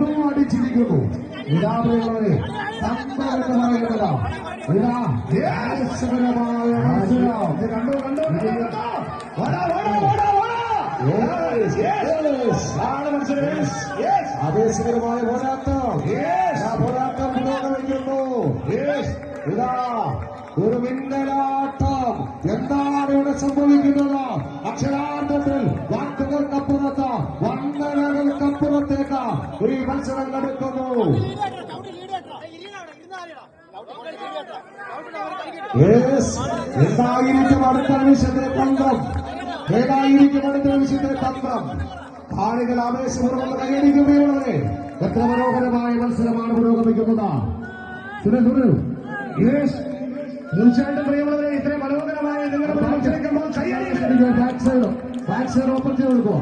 അതും അടിച്ചിരിക്കുന്നു ഇതാ പറയുന്നില്ല ഇത് കണ്ടു ആവേശകരമായ പോരാട്ടം. വയ്ക്കുന്നു പോരാട്ടം പുരോഗമിക്കുന്നു. ഇതാ ഒരു മിന്നലാട്ടം. എന്താണ് ഇവിടെ സംഭവിക്കുന്നത്? എന്തായിരിക്കും അടുത്ത നിമിഷത്തെ തന്ത്രം? ഏതായിരിക്കും അടുത്ത നിമിഷത്തെ തന്ത്രം? ആളുകൾ ആവേശപൂർവം കൈയടിക്കുകയുള്ളവരെ എത്ര മനോഹരമായ മത്സരമാണ് പുരോഗമിക്കുന്നത്. തീർച്ചയായിട്ടും പ്രിയമുള്ളവരെ ഇത്രയും മനോഹരമായ നിങ്ങളുടെ ഓപ്പൺ ചെയ്ത് കൊടുക്കുക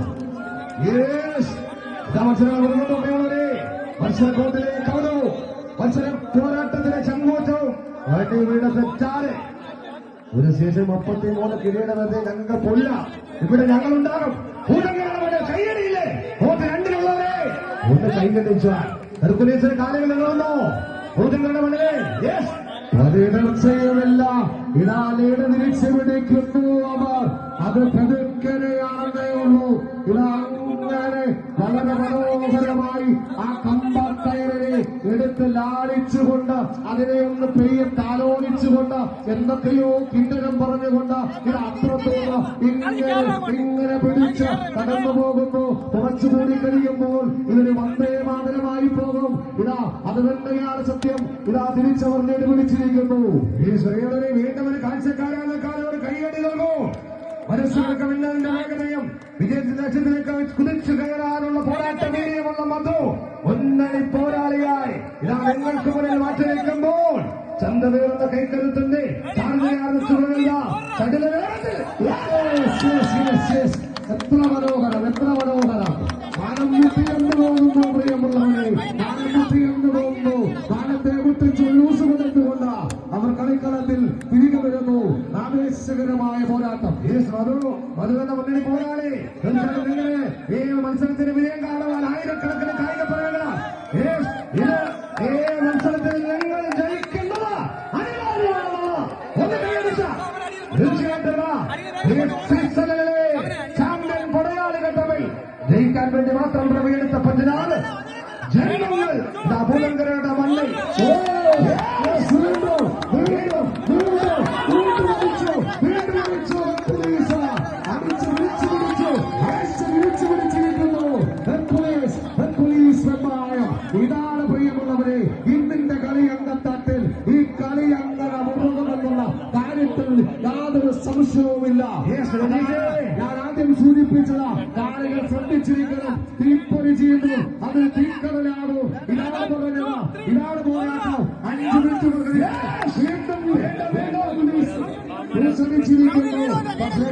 മത്സരം പ്രിയമുള്ളവരെ. മത്സരക്കോട്ടിലെ കൗതവും മത്സര പോരാട്ടത്തിലെ ചങ്കോറ്റവും. അവരുടെ വീട് തെറ്റാറ് ഒരു ശേഷം മുപ്പത്തി മൂന്ന് കിരീടമെന്ന് ഞങ്ങൾക്ക് പൊല്ല ഇവിടെ ഞങ്ങളുണ്ടാകും. ഭൂതങ്ങളുടെ കൈയടിയില്ലേ? കോട്ട് രണ്ടിലുള്ളവരെ ഒന്ന് കൈകടിച്ചാൽ ഹെർക്കുലീസിന്റെ കാലുകൾ നിങ്ങളൊന്നോ ഭൂതങ്ങളുടെ മണ്ണിലെ. യെസ് പതിടർച്ചയുമില്ല ഇതാ ലീഡ് തിരിച്ചു അവർ. അത് പതുക്കനെയാണെന്നേ ഉള്ളൂ. ഇതാ അങ്ങനെ വളരെ മനോഹരമായി ആ കമ്പക്കയറിനെ എടുത്ത് ലാളിച്ചുകൊണ്ട് അതിനെ ഒന്ന് പെയ്യെ താലോലിച്ചുകൊണ്ട് എന്തൊക്കെയോ കിണ്ടനം പറഞ്ഞുകൊണ്ട് ഇത് അത്രത്തോളം ഇങ്ങനെ ഇങ്ങനെ പിടിച്ച് കടന്നു പോകുന്നു. കുറച്ചുകൂടി കഴിയുമ്പോൾ ഇതൊരു വന്ദേ മാതരമായി പോകും. ഇതാ അത് തന്നെയാണ് സത്യം. ഇതാ തിരിച്ചവർ നേടിപിടിച്ചിരിക്കുന്നു ഈ ശ്രീയുടെ വീണ്ടും ഒരു കാഴ്ചക്കാരാണ്. ഒരു കൈയടി നൽകൂ. മനസ്സിലാക്കമില്ലാതിന്റെ വേഗതയും വിജയത്തിന്റെ ലക്ഷ്യത്തിലേക്ക് കുതിച്ചു കയറാനുള്ള പോരാട്ട വീര്യമുള്ള മധു. ഒന്നണി പോരാളിയായി ഇതാ നിങ്ങൾക്ക് മുന്നിൽ മാറ്റി നിൽക്കുമ്പോൾ ചന്തവേറുന്ന കൈക്കരുത്തിന്റെ ചാർജയാർന്ന ചുരുളില്ല ചടില വേഗത്തിൽ Yes, yes, yes, yes. എത്ര മനോഹരം എത്ര മനോഹരം വാനം മുട്ടിയെന്ന് തോന്നുന്നു പ്രിയമുള്ളവരെ വാനം മുട്ടിയെന്ന് തോന്നുന്നു വാനത്തെ മുട്ടിച്ച് ലൂസ് കൊടുത്തുകൊണ്ട് അവർ കളിക്കളത്തിൽ തിരികെ വരുന്നു ആവേശകരമായ പോരാട്ടം യെസ് മധു മധു എന്ന മുന്നണി പോരാളി തീർച്ചയായിട്ടും നിങ്ങളെ ഈ മത്സരത്തിന് വിജയം കാണുവാൻ ആയിരക്കണക്കിന് മത്സരത്തിൽ നിങ്ങൾ ജയിക്കുന്നത് അനിവാര്യമാണ് ഒന്ന് കൈയടിച്ച തീർച്ചയായിട്ടും വാ. ഈ സീസണിലെ ചാമ്പ്യൻ പടയാളികൾ തമ്മിൽ ജയിക്കാൻ വേണ്ടി മാത്രം പ്രവീണിത്ത പതിനാല് ജനങ്ങൾ ഇതാ ഇതാണ് പ്രിയമുള്ളവരെ ഇന്നിന്റെ കളി അംഗത്തട്ടിൽ ഈ കളി അങ്ങനെ മുറുകുമെന്നുള്ള കാര്യത്തിൽ യാതൊരു സംശയവുമില്ല. ഞാൻ ആദ്യം സൂചിപ്പിച്ചത് കാലുകൾ ശ്രദ്ധിച്ചിരിക്കണം തീപ്പൊരി ചെയ്യുന്നു അത് തീക്കടലാണോ ഇതാണ് പറഞ്ഞത്. ഇതാണ് പോരാട്ടം. അഞ്ച് മിനിറ്റ് വീണ്ടും ശ്രമിച്ചിരിക്കുന്നു പക്ഷേ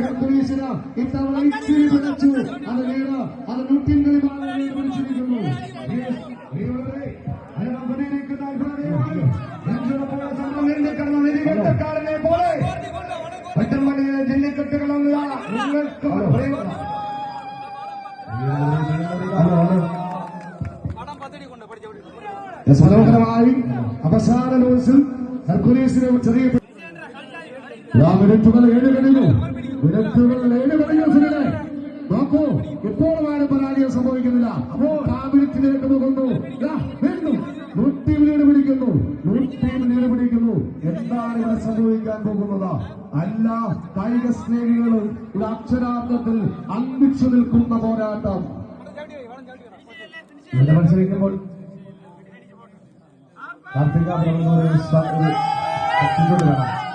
ഇത്തവണ ഇച്ചിരി പിടിച്ചു അത് വീട് അത് നൂറ്റിൻകളി നിങ്ങൾക്ക് പ്രിയമുള്ള മനോഹരമായി അവസാന ലോസിൽ ഹെർക്കുലീസിനെ ചെറിയ മിനിറ്റുകൾ ഏഴ് കഴിഞ്ഞു മിനിറ്റുകൾ ഏഴ് കഴിഞ്ഞു നോക്കൂ ഇപ്പോഴും ആരും പരാജയം സംഭവിക്കുന്നില്ല. അപ്പോൾ ആ മിനിറ്റിലേക്ക് പോകുന്നു. എന്താണ് ഇവിടെ സംഭവിക്കാൻ പോകുന്നത്. അല്ല കായിക സ്നേഹികളും ഒരു അക്ഷരാർത്ഥത്തിൽ അന്തിച്ചു നിൽക്കുന്ന പോരാട്ടം. ഇവിടെ മത്സരിക്കുമ്പോൾ കാർത്തിക വേണം